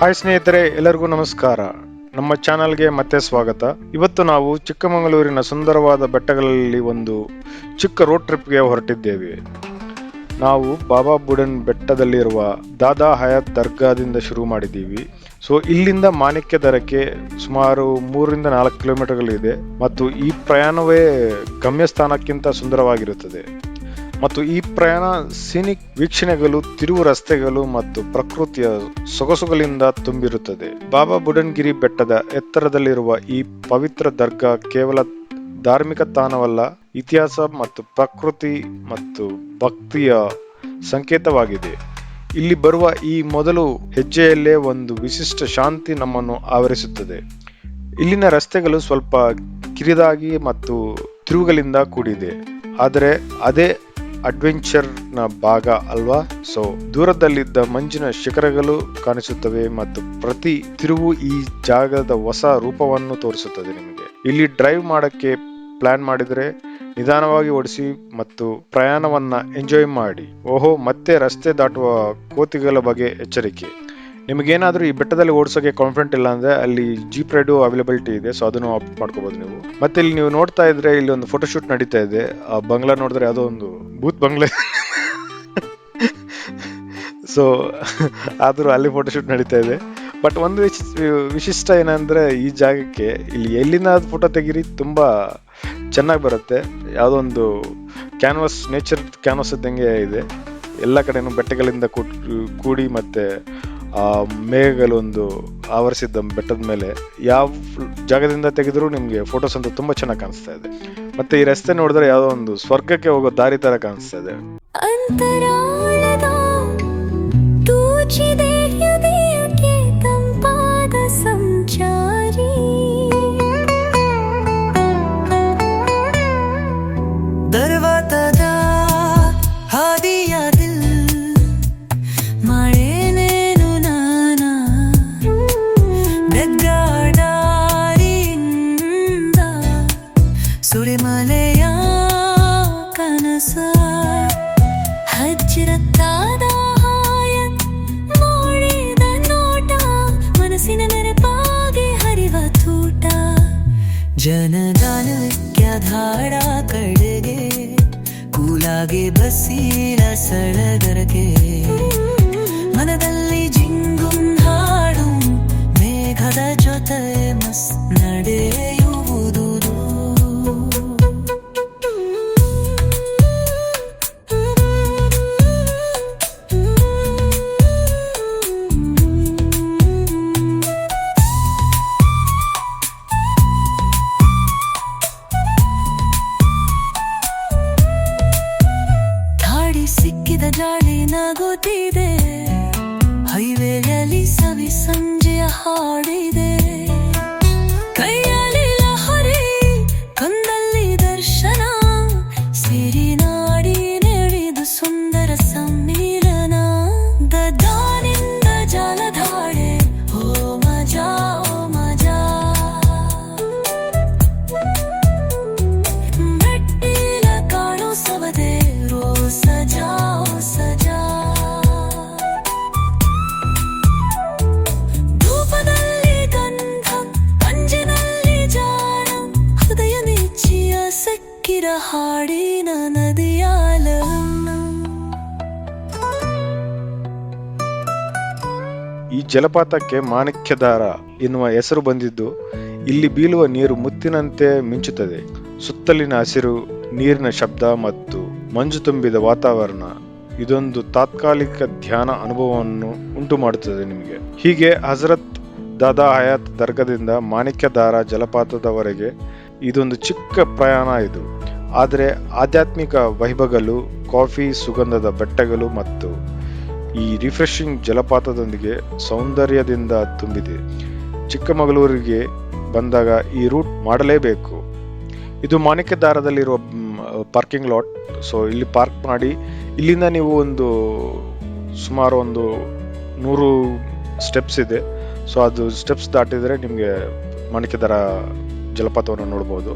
Hi ಸ್ನೇಹಿತರೆ, ಎಲ್ಲರಿಗೂ ನಮಸ್ಕಾರ. ನಮ್ಮ ಚಾನಲ್ಗೆ ಮತ್ತೆ ಸ್ವಾಗತ. ಇವತ್ತು ನಾವು ಚಿಕ್ಕಮಗಳೂರಿನ ಸುಂದರವಾದ ಬೆಟ್ಟಗಳಲ್ಲಿ ಒಂದು ಚಿಕ್ಕ ರೋಡ್ ಟ್ರಿಪ್ಗೆ ಹೊರಟಿದ್ದೇವೆ. ನಾವು ಬಾಬಾ ಬುಡನ್ ಬೆಟ್ಟದಲ್ಲಿರುವ ದಾದಾ ಹಯಾತ್ ದರ್ಗಾದಿಂದ ಶುರು ಮಾಡಿದ್ದೀವಿ. ಸೊ ಇಲ್ಲಿಂದ ಮಾಣಿಕ್ಯ ದರಕ್ಕೆ ಸುಮಾರು ಮೂರರಿಂದ ನಾಲ್ಕು ಕಿಲೋಮೀಟರ್ಗಳಿದೆ ಮತ್ತು ಈ ಪ್ರಯಾಣವೇ ಗಮ್ಯಸ್ಥಾನಕ್ಕಿಂತ ಸುಂದರವಾಗಿರುತ್ತದೆ. ಮತ್ತು ಈ ಪ್ರಯಾಣ ಸಿನಿಕ್ ವೀಕ್ಷಣೆಗಳು, ತಿರುವು ರಸ್ತೆಗಳು ಮತ್ತು ಪ್ರಕೃತಿಯ ಸೊಗಸುಗಳಿಂದ ತುಂಬಿರುತ್ತದೆ. ಬಾಬಾ ಬುಡನ್ಗಿರಿ ಬೆಟ್ಟದ ಎತ್ತರದಲ್ಲಿರುವ ಈ ಪವಿತ್ರ ದರ್ಗಾ ಕೇವಲ ಧಾರ್ಮಿಕ ತಾಣವಲ್ಲ, ಇತಿಹಾಸ ಮತ್ತು ಪ್ರಕೃತಿ ಮತ್ತು ಭಕ್ತಿಯ ಸಂಕೇತವಾಗಿದೆ. ಇಲ್ಲಿ ಬರುವ ಈ ಮೊದಲು ಹೆಜ್ಜೆಯಲ್ಲೇ ಒಂದು ವಿಶಿಷ್ಟ ಶಾಂತಿ ನಮ್ಮನ್ನು ಆವರಿಸುತ್ತದೆ. ಇಲ್ಲಿನ ರಸ್ತೆಗಳು ಸ್ವಲ್ಪ ಕಿರಿದಾಗಿ ಮತ್ತು ತಿರುವುಗಳಿಂದ ಕೂಡಿದೆ. ಆದರೆ ಅದೇ ಅಡ್ವೆಂಚರ್ನ ಭಾಗ ಅಲ್ವಾ? ಸೊ ದೂರದಲ್ಲಿದ್ದ ಮಂಜಿನ ಶಿಖರಗಳು ಕಾಣಿಸುತ್ತವೆ ಮತ್ತು ಪ್ರತಿ ತಿರುವು ಈ ಜಾಗದ ಹೊಸ ರೂಪವನ್ನು ತೋರಿಸುತ್ತದೆ ನಿಮಗೆ. ಇಲ್ಲಿ ಡ್ರೈವ್ ಮಾಡಕ್ಕೆ ಪ್ಲಾನ್ ಮಾಡಿದರೆ ನಿಧಾನವಾಗಿ ಓಡಿಸಿ ಮತ್ತು ಪ್ರಯಾಣವನ್ನ ಎಂಜಾಯ್ ಮಾಡಿ. ಓಹೋ, ಮತ್ತೆ ರಸ್ತೆ ದಾಟುವ ಕೋತಿಗಳ ಬಗ್ಗೆ ಎಚ್ಚರಿಕೆ. ನಿಮಗೇನಾದ್ರೂ ಈ ಬೆಟ್ಟದಲ್ಲಿ ಓಡಿಸೋಕೆ ಕಾನ್ಫಿಡೆಂಟ್ ಇಲ್ಲ ಅಂದ್ರೆ ಅಲ್ಲಿ ಜೀಪ್ ರೈಡು ಅವೈಲಬಿಲಿಟಿ ಇದೆ ಸೊ ಅದನ್ನು ಆಪ್ಟ್ ಮಾಡ್ಕೋಬಹುದು ನೀವು. ಮತ್ತೆ ಇಲ್ಲಿ ನೀವು ನೋಡ್ತಾ ಇದ್ರೆ ಇಲ್ಲಿ ಒಂದು ಫೋಟೋಶೂಟ್ ನಡೀತಾ ಇದೆ. ಆ ಬಂಗ್ಲಾ ನೋಡಿದ್ರೆ ಯಾವುದೋ ಒಂದು ಬೂತ್ ಬಂಗ್ಲೆ. ಸೊ ಆದರೂ ಅಲ್ಲಿ ಫೋಟೋಶೂಟ್ ನಡೀತಾ ಇದೆ. ಬಟ್ ಒಂದು ವಿಶ್- ವಿಶಿಷ್ಟ ಏನಂದ್ರೆ ಈ ಜಾಗಕ್ಕೆ ಇಲ್ಲಿ ಎಲ್ಲಿನ ಫೋಟೋ ತೆಗೀರಿ, ತುಂಬಾ ಚೆನ್ನಾಗಿ ಬರುತ್ತೆ. ಯಾವುದೋ ಒಂದು ಕ್ಯಾನ್ವಾಸ್ ನೇಚರ್ ಕ್ಯಾನ್ವಾಸ್ ಇದ್ದಂಗೆ ಇದೆ. ಎಲ್ಲ ಕಡೆನೂ ಬೆಟ್ಟಗಳಿಂದ ಕೂಡಿ ಮತ್ತೆ ಆ ಮೇಘಗಳೊಂದು ಆವರಿಸಿದ್ದ ಬೆಟ್ಟದ ಮೇಲೆ ಯಾವ ಜಾಗದಿಂದ ತೆಗೆದರೂ ನಿಮಗೆ ಫೋಟೋಸ್ ಅಂತ ತುಂಬಾ ಚೆನ್ನಾಗಿ ಕಾಣಿಸ್ತಾ ಇದೆ. ಮತ್ತೆ ಈ ರಸ್ತೆ ನೋಡಿದ್ರೆ ಯಾವುದೋ ಒಂದು ಸ್ವರ್ಗಕ್ಕೆ ಹೋಗೋ ದಾರಿ ತರ ಕಾಣಿಸ್ತಾ ಇದೆ. ಜನಗಾನಕ್ಯ ಧಾಡ ಕಡೆಗೆ ಕೂಲಾಗೆ ಬಸ್ಸಿನ ಸಳಗರಗೆ ಮನದಲ್ಲಿ Party. ಸಕ್ಕಿರ ಈ ಜಲಪಾತಕ್ಕೆ ಮಾಣಿಕ್ಯಧಾರ ಎನ್ನುವ ಹೆಸರು ಬಂದಿದ್ದು, ಇಲ್ಲಿ ಬೀಳುವ ನೀರು ಮುತ್ತಿನಂತೆ ಮಿಂಚುತ್ತದೆ. ಸುತ್ತಲಿನ ಹಸಿರು ನೀರಿನ ಶಬ್ದ ಮತ್ತು ಮಂಜು ತುಂಬಿದ ವಾತಾವರಣ, ಇದೊಂದು ತಾತ್ಕಾಲಿಕ ಧ್ಯಾನ ಅನುಭವವನ್ನು ಉಂಟು ಮಾಡುತ್ತದೆ ನಿಮಗೆ. ಹೀಗೆ ಹಜರತ್ ದಾದಾ ಹಯಾತ್ ದರ್ಗದಿಂದ ಮಾಣಿಕ್ಯಧಾರ ಜಲಪಾತದವರೆಗೆ ಇದೊಂದು ಚಿಕ್ಕ ಪ್ರಯಾಣ ಇದು. ಆದರೆ ಆಧ್ಯಾತ್ಮಿಕ ವೈಭವಗಳು, ಕಾಫಿ ಸುಗಂಧದ ಬೆಟ್ಟಗಳು ಮತ್ತು ಈ ರಿಫ್ರೆಶಿಂಗ್ ಜಲಪಾತದೊಂದಿಗೆ ಸೌಂದರ್ಯದಿಂದ ತುಂಬಿದೆ. ಚಿಕ್ಕಮಗಳೂರಿಗೆ ಬಂದಾಗ ಈ ರೂಟ್ ಮಾಡಲೇಬೇಕು. ಇದು ಮಾಣಿಕ್ಯದಾರದಲ್ಲಿರುವ ಪಾರ್ಕಿಂಗ್ ಲಾಟ್ ಸೊ ಇಲ್ಲಿ ಪಾರ್ಕ್ ಮಾಡಿ, ಇಲ್ಲಿಂದ ನೀವು ಒಂದು ಸುಮಾರು ಒಂದು ನೂರು ಸ್ಟೆಪ್ಸ್ ಇದೆ. ಸೊ ಅದು ಸ್ಟೆಪ್ಸ್ ದಾಟಿದರೆ ನಿಮಗೆ ಮಾಣಿಕ್ಯದಾರ ಜಲಪಾತವನ್ನು ನೋಡಬಹುದು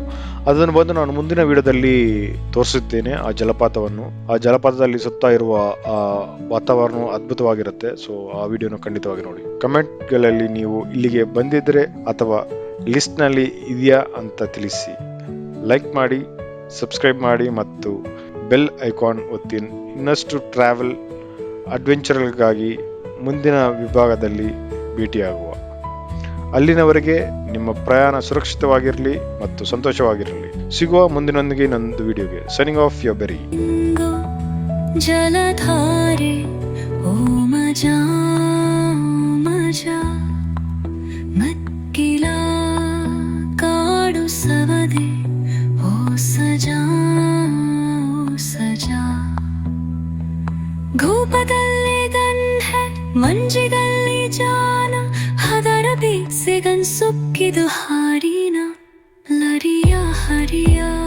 ಅದನ್ನು ಬಂದು ನಾನು ಮುಂದಿನ ವಿಡಿಯೋದಲ್ಲಿ ತೋರಿಸುತ್ತೇನೆ ಆ ಜಲಪಾತವನ್ನು. ಆ ಜಲಪಾತದಲ್ಲಿ ಸುತ್ತ ಇರುವ, ಆ ವಾತಾವರಣ ಅದ್ಭುತವಾಗಿರುತ್ತೆ. ಸೊ ಆ ವಿಡಿಯೋನ ಖಂಡಿತವಾಗಿ ನೋಡಿ. ಕಮೆಂಟ್ಗಳಲ್ಲಿ ನೀವು ಇಲ್ಲಿಗೆ ಬಂದಿದ್ರೆ ಅಥವಾ ಲಿಸ್ಟ್ನಲ್ಲಿ ಇದೆಯಾ ಅಂತ ತಿಳಿಸಿ. ಲೈಕ್ ಮಾಡಿ, ಸಬ್ಸ್ಕ್ರೈಬ್ ಮಾಡಿ ಮತ್ತು ಬೆಲ್ ಐಕಾನ್ ಒತ್ತಿ ಇನ್ನಷ್ಟು ಟ್ರಾವೆಲ್ ಅಡ್ವೆಂಚರ್ಗಳಿಗಾಗಿ ಮುಂದಿನ ವಿಭಾಗದಲ್ಲಿ ಭೇಟಿಯಾಗುವ. ಅಲ್ಲಿನವರೆಗೆ ನಿಮ್ಮ ಪ್ರಯಾಣ ಸುರಕ್ಷಿತವಾಗಿರಲಿ ಮತ್ತು ಸಂತೋಷವಾಗಿರಲಿ. ಸಿಗುವ ಮುಂದಿನೊಂದಿಗೆ ನಂದು ವಿಡಿಯೋಗೆ ಸನಿಂಗ್ ಆಫ್ ಯೋ ಬೆರಿ ಜಲಧಾರೆ, ಓ ಮಜಾ ಮಜಾ. ಮಕ್ಕಿಲ ಕಾಡು ಸವದೆ, ಓ ಸಜಾ ಸಜಾ. ಘೂಪದಲ್ಲೇ Yeah.